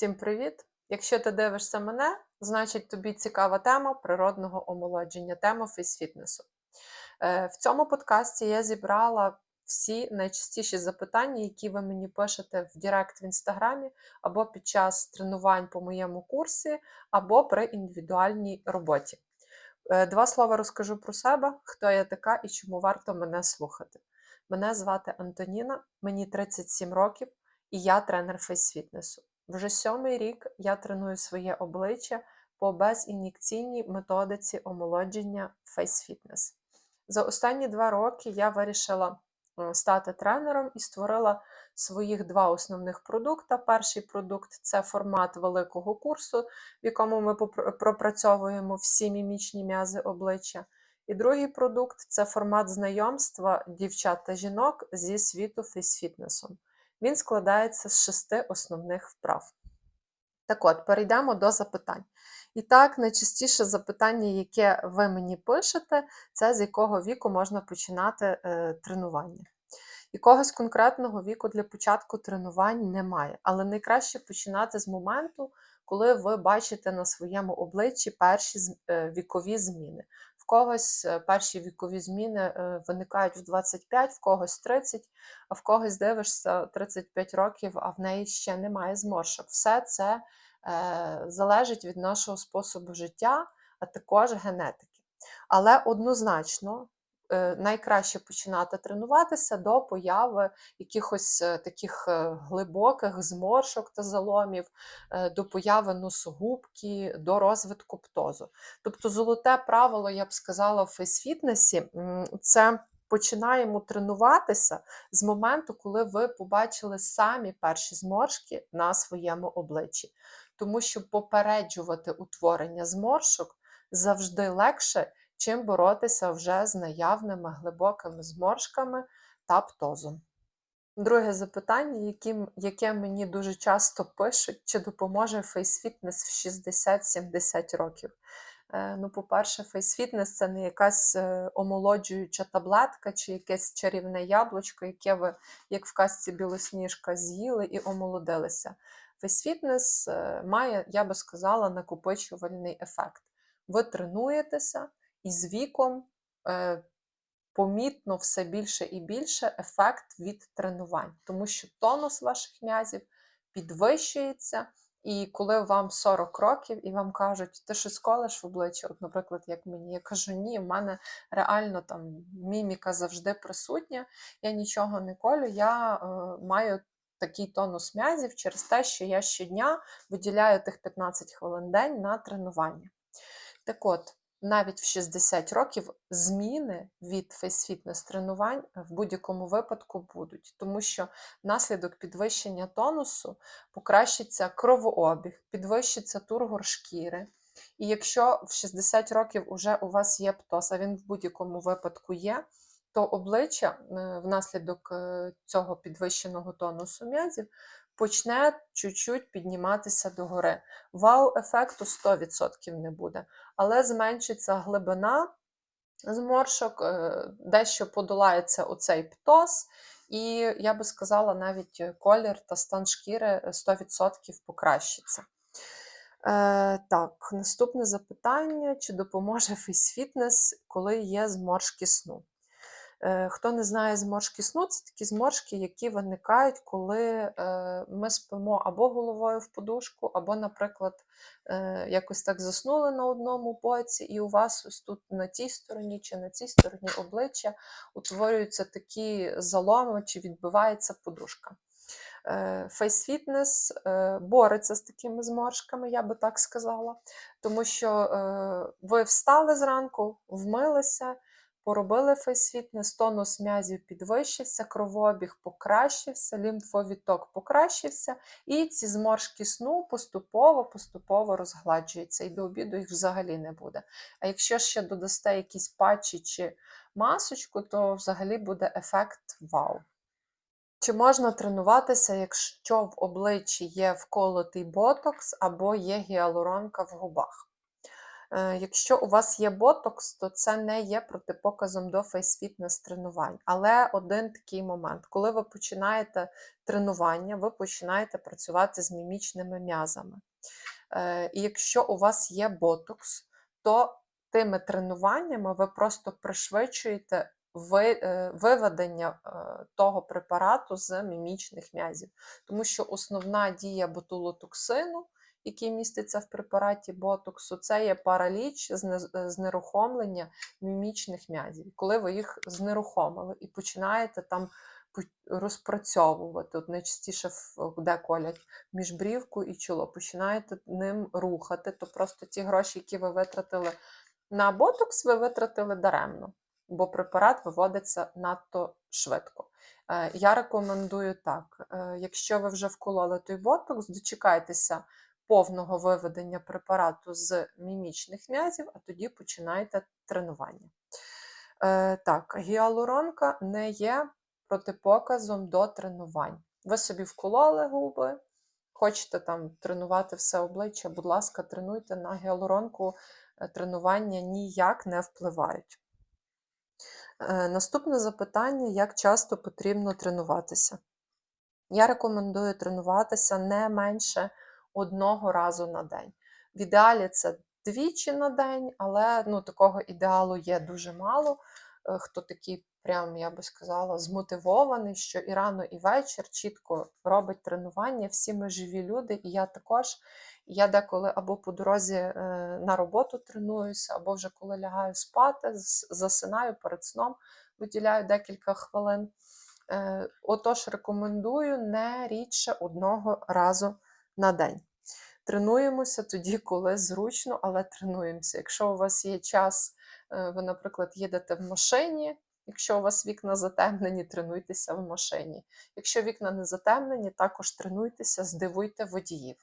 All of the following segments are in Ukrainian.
Всім привіт! Якщо ти дивишся мене, значить тобі цікава тема природного омолодження, тема фейсфітнесу. Е, В цьому подкасті я зібрала всі найчастіші запитання, які ви мені пишете в Директ в інстаграмі, або під час тренувань по моєму курсі, або при індивідуальній роботі. Е, Два слова розкажу про себе, хто я така і чому варто мене слухати. Мене звати Антоніна, мені 37 років, і я тренер фейсфітнесу. Вже сьомий рік я треную своє обличчя по безін'єкційній методиці омолодження фейсфітнес. За останні два роки я вирішила е, стати тренером і створила своїх два основних продукти. Перший продукт це формат великого курсу, в якому ми пропрацьовуємо всі мімічні м'язи обличчя. І другий продукт це формат знайомства дівчат та жінок зі світу фейсфітнесом. Він складається з шести основних вправ. Так от, перейдемо до запитань. І так, найчастіше запитання, яке ви мені пишете, це з якого віку можна починати е, тренування. Якогось конкретного віку для початку тренувань немає, але найкраще починати з моменту, коли ви бачите на своєму обличчі перші е, вікові зміни. Когось е, перші вікові зміни е, виникають в 25, в когось 30, а в когось дивишся 35 років, а в неї ще немає зморшок. Все це е, залежить від нашого способу життя, а також генетики. Але однозначно найкраще починати тренуватися до появи якихось е, таких е, глибоких зморшок та заломів, е, до появи носогубки, до розвитку птозу. Тобто, золоте правило, я б сказала, в фейсфітнесі це починаємо тренуватися з моменту, коли ви побачили самі перші зморшки на своєму обличчі. Тому що попереджувати утворення зморшок завжди легше, чим боротися вже з наявними глибокими зморшками та птозом. Друге запитання, яке, яке мені дуже часто пишуть, чи допоможе фейсфітнес в 60-70 років. Е, Ну, по-перше, фейсфітнес це не якась е, омолоджуюча таблетка чи якесь чарівне яблучко, яке ви, як в казці білосніжка, з'їли і омолодилися. Фейсфітнес має, я би сказала, накопичувальний ефект. Ви тренуєтеся, і з віком е, помітно все більше і більше ефект від тренувань, тому що тонус ваших м'язів підвищується. І коли вам 40 років і вам кажуть, ти щось колеш в обличчя, от, наприклад, як мені, я кажу, ні, в мене реально там міміка завжди присутня, я нічого не колю, я е, маю такий тонус м'язів через те, що я щодня виділяю тих 15 хвилин день на тренування. Так от, навіть в 60 років зміни від фейсфітнес тренувань в будь-якому випадку будуть, тому що внаслідок підвищення тонусу покращиться кровообіг, підвищиться тургор шкіри. І якщо в 60 років уже у вас є птоз, а він в будь-якому випадку є, то обличчя е, внаслідок е, цього підвищеного тонусу м'язів почне чуть-чуть підніматися догори. Вау-ефекту 100% не буде, але зменшиться глибина зморшок, е, дещо подолається оцей птоз, і я би сказала, навіть колір та стан шкіри е, 100% покращиться. Е, так, наступне запитання: чи допоможе фейсфітнес, коли є зморшки сну? Е, Хто не знає зморшки сну, це такі зморшки, які виникають, коли е, ми спимо або головою в подушку, або, наприклад, е, якось так заснули на одному боці, і у вас ось тут на тій стороні чи на цій стороні обличчя утворюються такі заломи, чи відбивається подушка. Face Fitness бореться з такими зморшками, я би так сказала, тому що ви встали зранку, вмилися, поробили фейсфітнес, тонус м'язів підвищився, кровообіг покращився, лімфовідток покращився, і ці зморшки сну поступово-поступово розгладжуються, і до обіду їх взагалі не буде. А якщо ще додасте якісь патчі чи масочку, то взагалі буде ефект вау. Чи можна тренуватися, якщо в обличчі є вколотий ботокс або є гіалуронка в губах? Е, Якщо у вас є ботокс, то це не є протипоказом до фейс-фітнес тренувань. Але один такий момент, коли ви починаєте тренування, ви починаєте працювати з мімічними м'язами. Е, І якщо у вас є ботокс, то тими тренуваннями ви просто пришвидшуєте ви- е, виведення того препарату з мімічних м'язів. Тому що основна дія ботулотоксину, який міститься в препараті ботоксу, це є параліч, знерухомлення мімічних м'язів. Коли ви їх знерухомили і починаєте там розпрацьовувати, от найчастіше де колять міжбрівку і чоло, починаєте ним рухати, то просто ті гроші, які ви витратили на ботокс, ви витратили даремно, бо препарат виводиться надто швидко. Е, Я рекомендую так: е, якщо ви вже вкололи той ботокс, дочекайтеся повного виведення препарату з мімічних м'язів, а тоді починайте тренування. Е, Так, гіалуронка не є протипоказом до тренувань. Ви собі вкололи губи, хочете там тренувати все обличчя, будь ласка, тренуйте на гіалуронку. е, Тренування ніяк не впливають. Е, Наступне запитання: як часто потрібно тренуватися? Я рекомендую тренуватися не менше одного разу на день. В ідеалі це двічі на день, але ну, такого ідеалу є дуже мало. Е, Хто такий, прям, я би сказала, змотивований, що і рано, і вечір чітко робить тренування. Всі ми живі люди, і я також. Я деколи або по дорозі е, на роботу тренуюся, або вже коли лягаю спати, засинаю перед сном, виділяю декілька хвилин. Е, Отож, рекомендую не рідше одного разу на день. Тренуємося тоді, коли зручно, але тренуємося. Якщо у вас є час, е, ви, наприклад, їдете в машині. Якщо у вас вікна затемнені, тренуйтеся в машині. Якщо вікна не затемнені, також тренуйтеся, здивуйте водіїв.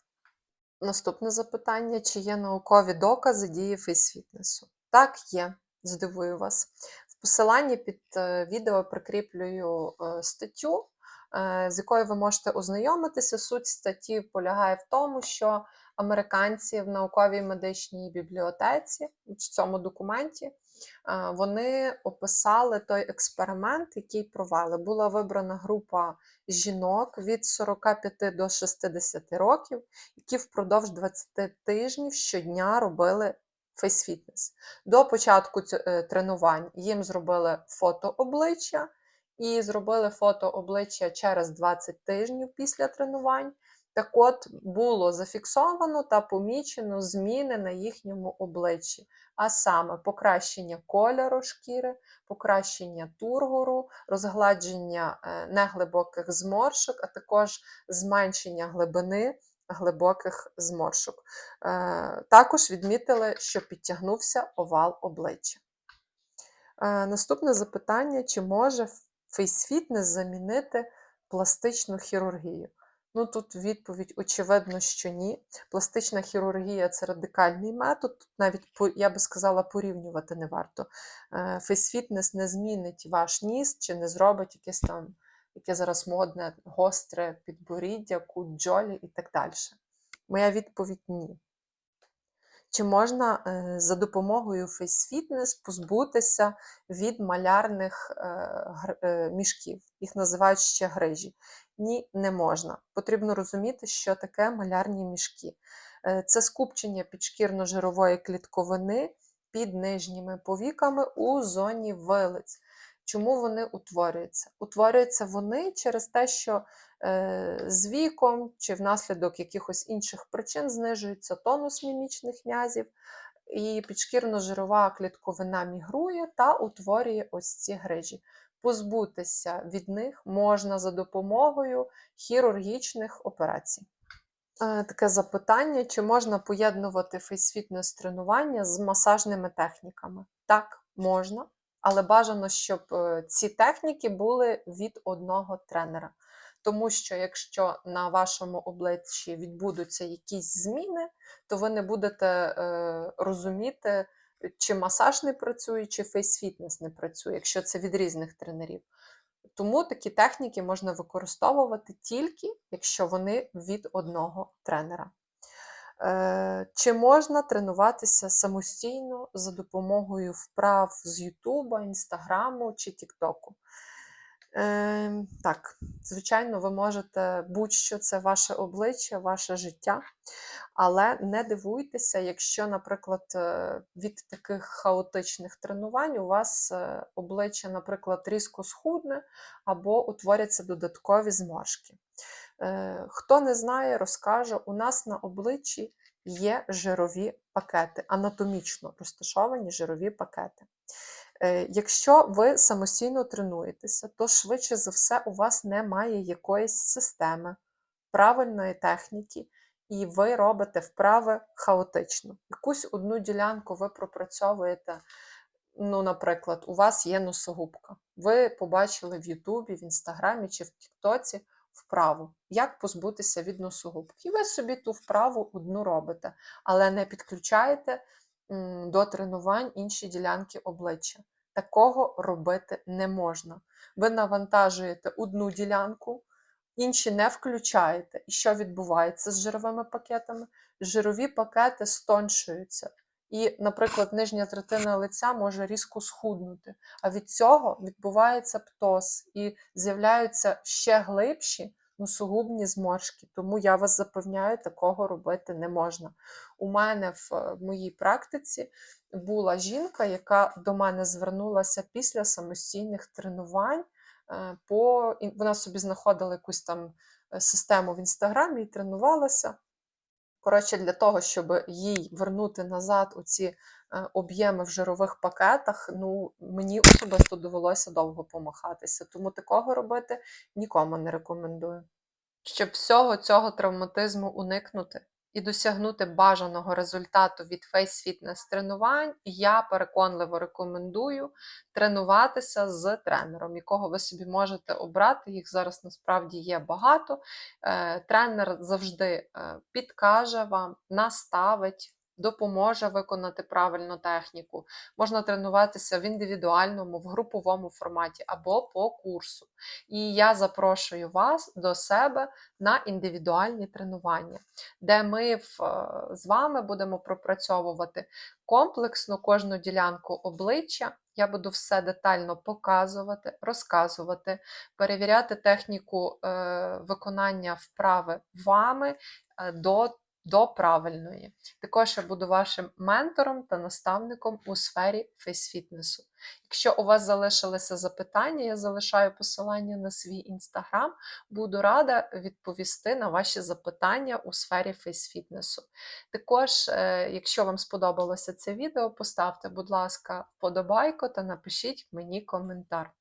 Наступне запитання: чи є наукові докази дії фейсфітнесу? Так, є, здивую вас. В посиланні під е, відео прикріплюю е, статтю, з якою ви можете ознайомитися. Суть статті полягає в тому, що американці в науковій медичній бібліотеці в цьому документі е, вони описали той експеримент, який провели. Була вибрана група жінок від 45 до 60 років які впродовж 20 тижнів щодня робили фейсфітнес. До початку е, тренувань їм зробили фото обличчя і зробили фото обличчя через 20 тижнів після тренувань. Так от було зафіксовано та помічено зміни на їхньому обличчі, а саме покращення кольору шкіри, покращення тургору, розгладження е, неглибоких зморшок, а також зменшення глибини глибоких зморшок. Е, Також відмітили, що підтягнувся овал обличчя. Е, Наступне запитання: чи може фейсфітнес замінити пластичну хірургію? Ну, тут відповідь очевидно, що ні. Пластична хірургія це радикальний метод. Тут навіть я би сказала, порівнювати не варто. Фейсфітнес не змінить ваш ніс чи не зробить якесь там, яке зараз модне, гостре підборіддя, кут джолі і так далі. Моя відповідь ні. Чи можна е, за допомогою фейсфітнес позбутися від малярних е, е, мішків? Їх називають ще грижі. Ні, не можна. Потрібно розуміти, що таке малярні мішки. Це скупчення підшкірно-жирової клітковини під нижніми повіками у зоні вилиць. Чому вони утворюються? Утворюються вони через те, що е, з віком чи внаслідок якихось інших причин знижується тонус мімічних м'язів, і підшкірно-жирова клітковина мігрує та утворює ось ці грижі. Позбутися від них можна за допомогою хірургічних операцій. Е, Таке запитання: чи можна поєднувати фейсфітнес тренування з масажними техніками? Так, можна, але бажано, щоб е, ці техніки були від одного тренера. Тому що якщо на вашому обличчі відбудуться якісь зміни, то ви не будете е, розуміти, чи масаж не працює, чи фейсфітнес не працює, якщо це від різних тренерів. Тому такі техніки можна використовувати тільки, якщо вони від одного тренера. Е, Чи можна тренуватися самостійно за допомогою вправ з Ютуба, Інстаграму чи Тіктоку? Е, Так, звичайно, ви можете будь-що це ваше обличчя, ваше життя. Але не дивуйтеся, якщо, наприклад, е, від таких хаотичних тренувань у вас е, обличчя, наприклад, різко схудне або утворяться додаткові зморшки. Е, Хто не знає, розкажу, у нас на обличчі є жирові пакети, анатомічно розташовані жирові пакети. Е, Якщо ви самостійно тренуєтеся, то швидше за все у вас немає якоїсь системи, правильної техніки, і ви робите вправи хаотично. Якусь одну ділянку ви пропрацьовуєте. Ну, наприклад, у вас є носогубка. Ви побачили в Ютубі, в Інстаграмі чи в Тіктоці вправу, як позбутися від носогубки. І ви собі ту вправу одну робите, але не підключаєте до тренувань інші ділянки обличчя. Такого робити не можна. Ви навантажуєте одну ділянку, інші не включаєте. І що відбувається з жировими пакетами? Жирові пакети стоншуються. І, наприклад, нижня третина лиця може різко схуднути. А від цього відбувається птоз і з'являються ще глибші носогубні зморшки. Тому я вас запевняю, такого робити не можна. У мене в е, моїй практиці була жінка, яка до мене звернулася після самостійних тренувань. е, По... Вона собі знаходила якусь там е, систему в інстаграмі і тренувалася. Коротше, для того, щоб їй вернути назад у ці об'єми в жирових пакетах, ну мені особисто довелося довго помахатися. Тому такого робити нікому не рекомендую. Щоб всього цього травматизму уникнути і досягнути бажаного результату від Face Fitness тренувань, я переконливо рекомендую тренуватися з тренером, якого ви собі можете обрати. Їх зараз насправді є багато. Е, Тренер завжди е, підкаже вам, наставить. Допоможе виконати правильну техніку. Можна тренуватися в індивідуальному, в груповому форматі або по курсу. І я запрошую вас до себе на індивідуальні тренування, де ми е, з вами будемо пропрацьовувати комплексно кожну ділянку обличчя. Я буду все детально показувати, розказувати, перевіряти техніку е, виконання вправи вами е, до до правильної. Також я буду вашим ментором та наставником у сфері фейсфітнесу. Якщо у вас залишилися запитання, я залишаю посилання на свій інстаграм. Буду рада відповісти на ваші запитання у сфері фейсфітнесу. Також, е, якщо вам сподобалося це відео, поставте, будь ласка, вподобайку та напишіть мені коментар.